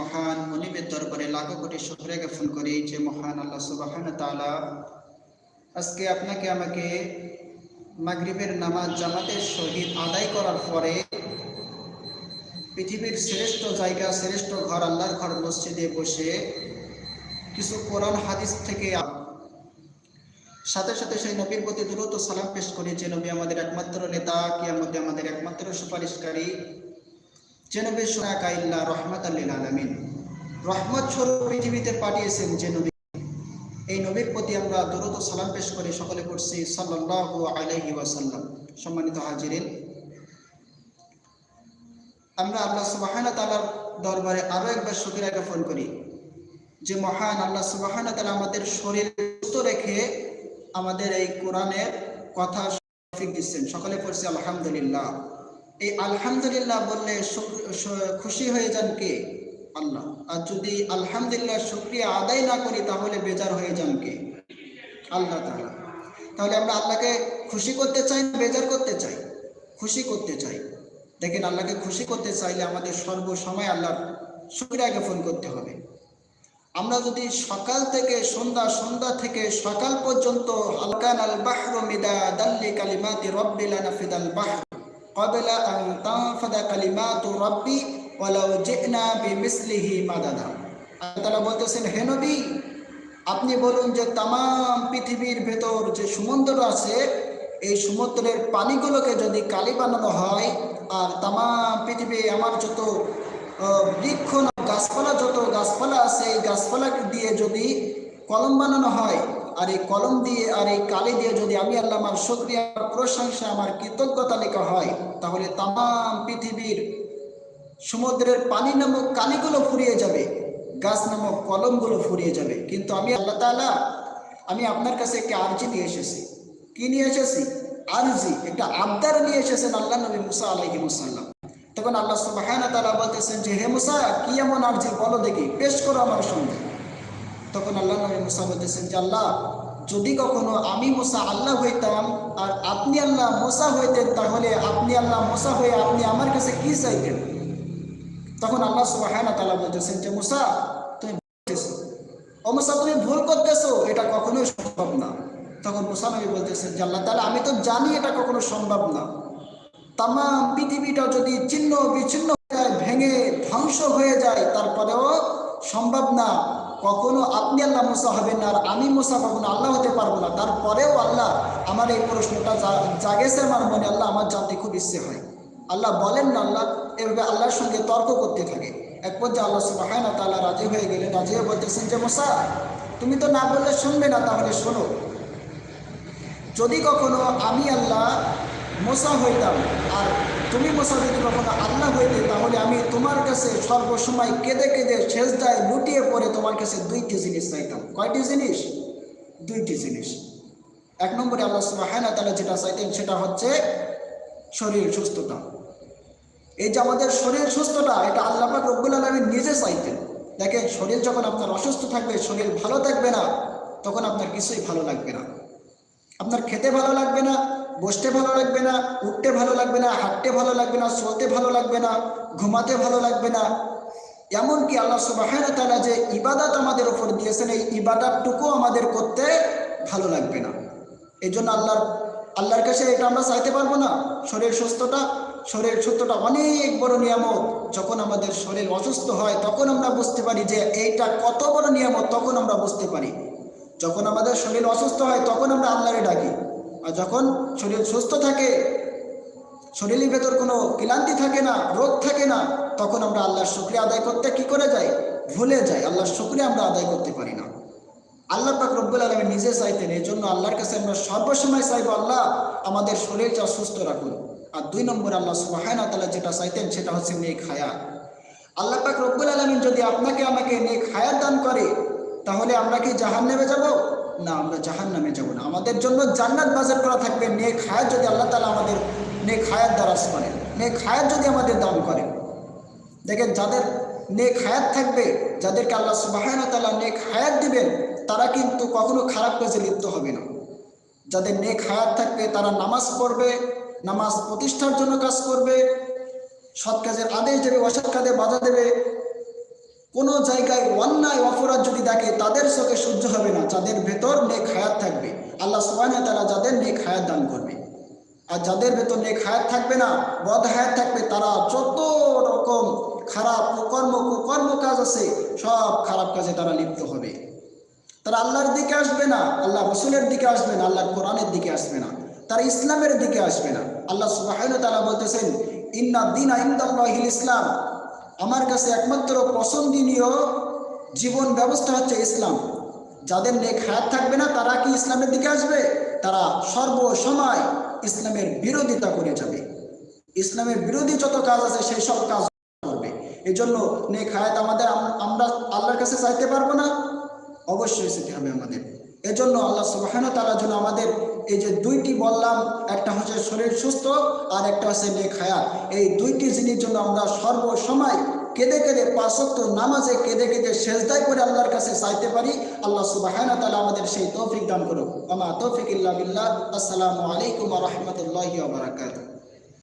মহান মনিবের দরবারে লাখো কোটি শুক্রিয়া জ্ঞাপন করি যে মহান আল্লাহ সুবাহান তাআলা আজকে আপনাকে আমাকে মাগরিবের নামাজ জামাতের সহিত আদায় করার পরে পৃথিবীর শ্রেষ্ঠ জায়গা, শ্রেষ্ঠ ঘর, আল্লাহর ঘর মসজিদে বসে কিছু কোরআন, হাদিস থেকে সাথে সাথে সেই নবীর প্রতি দ্রুত সালাম পেশ করি যে নবী আমাদের একমাত্র নেতা কিয়ামতে আমাদের একমাত্র সুপারিশকারী। যে আল্লিল আলমিন। রহমত স্বরূপ পৃথিবীতে পাঠিয়েছেন যে নবী। এই নবীর প্রতি আমরা দ্রুত সালাম পেশ করে সকলে করছি সাল্লাহ আলাইহি ওয়াসাল্লাম। সম্মানিত হাজিরিন, আমরা আল্লাহ সুবাহানা তালার দরবারে আরও একবার শুকিরা জ্ঞাপন করি যে মহান আল্লাহ সুবাহানা তালা আমাদের শরীর সুস্থ রেখে আমাদের এই কোরআনের কথা দিচ্ছেন। সকলে পড়ছি আলহামদুলিল্লাহ। এই আলহামদুলিল্লাহ বললে খুশি হয়ে যান কে? আল্লাহ। আর যদি আলহামদুলিল্লাহ শুক্রিয়া আদায় না করি, তাহলে বেজার হয়ে যান কে? আল্লাহ তাআলা। তাহলে আমরা আল্লাহকে খুশি করতে চাই না বেজার করতে চাই? খুশি করতে চাই। দেখেন, আল্লাহকে খুশি করতে চাইলে আমাদের সর্বসময় আল্লাহর শুক্রিয়া জ্ঞাপন করতে হবে। আমরা যদি সকাল থেকে সন্ধ্যা সন্ধ্যা থেকে সকাল পর্যন্ত আলকান আল বাহর মিদা দাল্লি কালিমাতি রব্বিলা নাফিদাল বাহর। আন তাফাদা কালিমাতু রব্বি ওয়ালাউ জিনা বিমিসলিহি মাদাদা আল্লাহ তাআলা বলতেছেন, হে নবী, আপনি বলুন যে তাম পৃথিবীর ভেতর যে সমুদ্র আছে, এই সমুদ্রের পানিগুলোকে যদি কালি বানানো হয়, আর তাম পৃথিবী, আমার যত বৃক্ষ, গাছপালা, যত গাছপালা আছে, এই গাছপালা দিয়ে যদি কলম বানানো হয় আর এই কলম দিয়ে আর এই কালি দিয়ে যদি আমি আল্লাহ আমার সক্রিয়া প্রশংসা আমার কৃতজ্ঞতা লেখা হয়, তাহলে তাম পৃথিবীর সমুদ্রের পানি নামক কালিগুলো ফুরিয়ে যাবে, গাছ নামক কলমগুলো ফুরিয়ে যাবে। কিন্তু আমি আল্লাহ তালা আমি আপনার কাছে একটা আর্জি নিয়ে এসেছি। কি নিয়ে এসেছি? আর্জি, একটা আবদার নিয়ে এসেছেন আল্লাহ নবী মুসা আলাইহি মুসাল্লাম তখন আল্লাহ সুবাহানা তালা বলতেছেন যে, হে মুসা, কি এমন আর্জি বলো দেখি, পেশ করো আমার সঙ্গে। তখন আল্লাহ নবী মুসা বলতেছেন যে, আল্লাহ, যদি কখনো আমি মোসা আল্লাহ হইতাম আর আপনি আল্লাহ মোসা হইতেন, তাহলে আপনি আল্লাহ মোসা হয়ে আপনি আমার কাছে কি চাইতেন? তখন আল্লাহ সুবাহানা তালা বলতেছেন যে, মুসা, তুমি ও মুসা, তুমি ভুল করতেছো, এটা কখনোই সম্ভব না। তখন মুসা নবী বলতেছেন যে, আল্লাহ তালা আমি তো জানি এটা কখনো সম্ভব না। তাম পৃথিবীটা যদি চিহ্ন বিচ্ছিন্ন হয়ে যায়, ভেঙে ধ্বংস হয়ে যায়, তারপরেও সম্ভব না। কখনো আপনি আল্লাহ মোসা হবেন না আর আমি মোসা কখনো আল্লাহ হতে পারব না। তারপরেও আল্লাহ আমার এই প্রশ্নটা জাগেছে আমার মনে, আল্লাহ আমার জানতে খুব ইচ্ছে হয়। আল্লাহ বলেন না আল্লাহ, এভাবে আল্লাহর সঙ্গে তর্ক করতে থাকে। এক পর্যায়ে আল্লাহ সুবাহ না তাল্লাহ রাজি হয়ে গেলেন, রাজি হয়ে বলতেছেন যে, মোসা, তুমি তো না বললে শুনবে না, তাহলে শোনো। যদি কখনো আমি আল্লাহ মোসা হইতাম। আর তুমি মোসা যদি কখনো আল্লাহ হইতে, তাহলে আমি তোমার কাছে সর্বসময় কেঁদে কেঁদে শেষ দায় লুটিয়ে পড়ে তোমার কাছে দুইটি জিনিস চাইতাম। কয়টি জিনিস? দুইটি জিনিস। এক নম্বরে আল্লাহ সুবাহ তাহলে যেটা চাইতেন সেটা হচ্ছে শরীর সুস্থতা। এই যে আমাদের শরীর সুস্থতা, এটা আল্লাহ রব্বুল আলমী নিজে চাইতেন। দেখেন, শরীর যখন আপনার অসুস্থ থাকবে, শরীর ভালো থাকবে না, তখন আপনার কিছুই ভালো লাগবে না। আপনার খেতে ভালো লাগবে না বসতে ভালো লাগবে না, উঠতে ভালো লাগবে না, হাঁটতে ভালো লাগবে না চলতে ভালো লাগবে না, ঘুমাতে ভালো লাগবে না। এমনকি আল্লাহ সুবাহ তালা যে ইবাদত আমাদের ওপর দিয়েছেন, এই ইবাদতটুকু আমাদের করতে ভালো লাগবে না। এই জন্য আল্লাহর আল্লাহর কাছে এটা আমরা চাইতে পারব না। শরীর সুস্থতা শরীর সুস্থতা অনেক বড় নিয়ামত। যখন আমাদের শরীর অসুস্থ হয়, তখন আমরা বুঝতে পারি যে এইটা কত বড় নিয়ামত, তখন আমরা বুঝতে পারি। যখন আমাদের শরীর অসুস্থ হয়, তখন আমরা আল্লাহরে ডাকি। আর যখন শরীর সুস্থ থাকে, শরীরের ভেতর কোনো ক্লান্তি থাকে না, রোগ থাকে না, তখন আমরা আল্লাহর শুক্রিয়া আদায় করতে কি করে যাই? ভুলে যাই। আল্লাহর শুক্রিয়া আমরা আদায় করতে পারি না। আল্লাহ পাক রব্বুল আলমী নিজে চাইতেন এই জন্য আল্লাহর কাছে আমরা সর্বসময় চাইব, আল্লাহ, আমাদের শরীরটা সুস্থ রাখুন। আর দুই নম্বর আল্লাহ সুবাহানা তালা যেটা চাইতেন সেটা হচ্ছে নেক হায়াত আল্লাহ পাক রব্বুল আলমিন যদি আপনাকে আমাকে নেক হায়াত দান করে, তাহলে আমরা কি জাহান নেমে যাব? না, আমরা জাহান নামে যাব না। আমাদের জন্য জান্নাত বাজার করা থাকবে, নেক হায়াত যদি আল্লাহ তালা আমাদের নেক হায়াত দ্বারাস করেন, নেক হায়াত যদি আমাদের দান করেন। দেখেন, যাদের নেক হায়াত থাকবে, যাদেরকে আল্লাহ সুবাহানা তালা নেক হায়াত দিবেন, তারা কিন্তু কখনো খারাপ কাজে লিপ্ত হবে না। যাদের নেক হায়াত থাকবে, তারা নামাজ পড়বে, নামাজ প্রতিষ্ঠার জন্য কাজ করবে, সৎ কাজের আদেশ দেবে, অসৎ কাজে বাধা দেবে। কোনো জায়গায় অন্যায়, অপরাধ যদি দেখে, তাদের সহ্য হবে না, যাদের ভেতর নেক হায়াত থাকবে। আল্লাহ সুবাহ তারা যাদের নেক হায়াত দান করবে। আর যাদের ভেতর নেক হায়াত থাকবে না, বদ হায়াত থাকবে, তারা যত রকম খারাপ কর্ম কর্ম কাজ আছে, সব খারাপ কাজে তারা লিপ্ত হবে। তারা আল্লাহর দিকে আসবে না, আল্লাহ রসুলের দিকে আসবে না, আল্লাহর কোরআনের দিকে আসবে না, তারা ইসলামের দিকে আসবে না। আল্লাহ সুবাহ তারা বলতেছেন, ইন্না দিন আইন্দাল্লাহিল ইসলাম। আমার কাছে একমাত্র পছন্দনীয় জীবন ব্যবস্থা হচ্ছে ইসলাম। যাদের নেক হায়াত থাকবে না, তারা কি ইসলামের দিকে আসবে? তারা সর্বসময় ইসলামের বিরোধিতা করে যাবে। ইসলামের বিরোধী যত কাজ আছে, সেই সব কাজ করবে। এই জন্য নেক হায়াত আমাদের, আমরা আল্লাহর কাছে চাইতে পারব না। অবশ্যই সেটি হবে আমাদের। এজন্য আল্লাহ সুবাহান তালার জন্য আমাদের এই যে দুইটি বললাম, একটা হচ্ছে শরীর সুস্থ আর একটা হচ্ছে নেক হায়াত। এই দুইটি জিনিস জন্য আমরা সর্বসময় কেঁদে কেঁদে পাঁচত্ব নামাজে কেঁদে কেঁদে শেষদায় করে আল্লাহর কাছে চাইতে পারি, আল্লাহ সুবাহান তালা আমাদের সেই তৌফিক দান করুক। আমা তৌফিক ইল্লা বিল্লাহ। আসসালামু আলাইকুম রহমতুল্লাহ বারাকাতুহ।